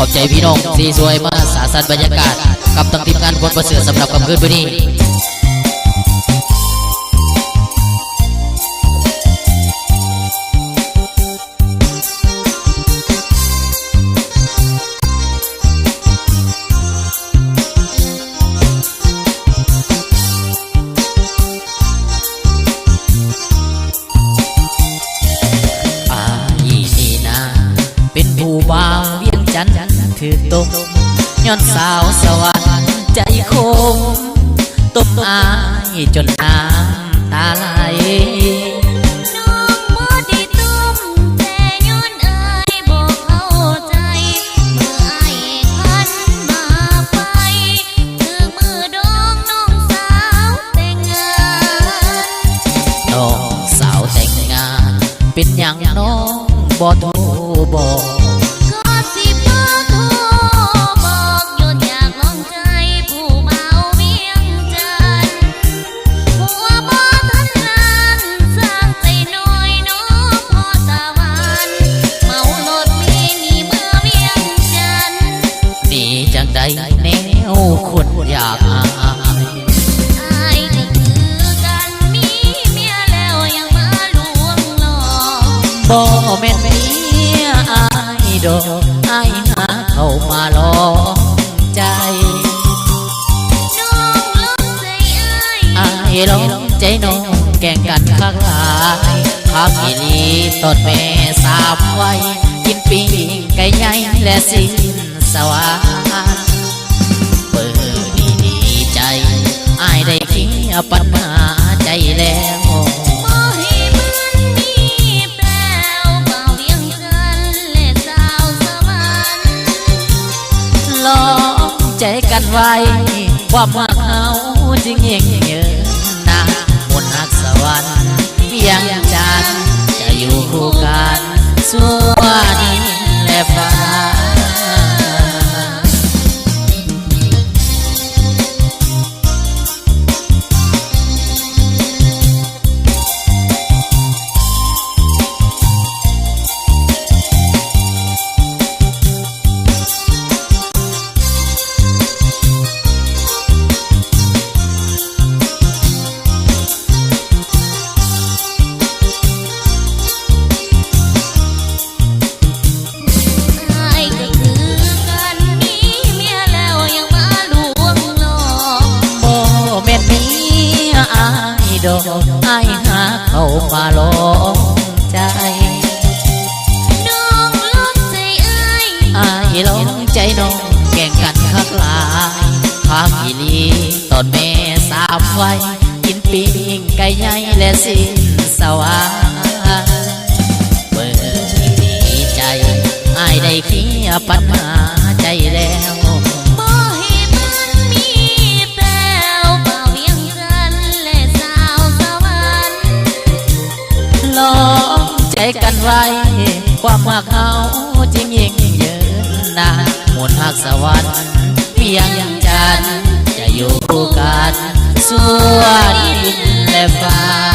ขอบใจพี่น้องสีสวยมาสาสันบรรยากาศ กับทั้งทีมงานคนประเสริฐสำหรับคำคืนวันนี้อายนี่ ยงจันทน์ถือตมย้อนสาวสวรรค์ใจคมต้มอายจนน้ำตาไหลน้องบ่ได้ตุ้มแต่ย้อนอายบ่เข้าใจเมื่ออายพันมาไปคือมือดองน้องสาวแต่งงานน้องสาวแต่งงานเป็นอย่างน้องบ่โทรบอก บ่แม่นเมียอายดอกอายหาเข้ามาลองใจน้อใจอายอายลองใจน้องแก่งกันข้างหลายข้างอีลีตดแม่สามไว้กินปีไก่ใหญ่และสิ้นสวรรค์เปิดดีดีใจอายได้เคียปัญหา กันไว้ ความว่าเขาจึงเย่งเยินนะมนหักสวรรค์ยัง ดอกอหาเข้ามาลองใจน้องลงใจอายอลองใจน้องแก่งกันคักลายข้างอีหลีตอนแม่สามไว้กินปิ้งไก่ใหญ่และสิ้นสวรรค์เปิดดีใจไอได้เคลียปัญหาใจแล้ว กันไว้ ความมากเอาจริงยิ่งเยินนามนหักสวรรค์เพียงจันทร์จะอยู่กันสั่วดินและฟ้า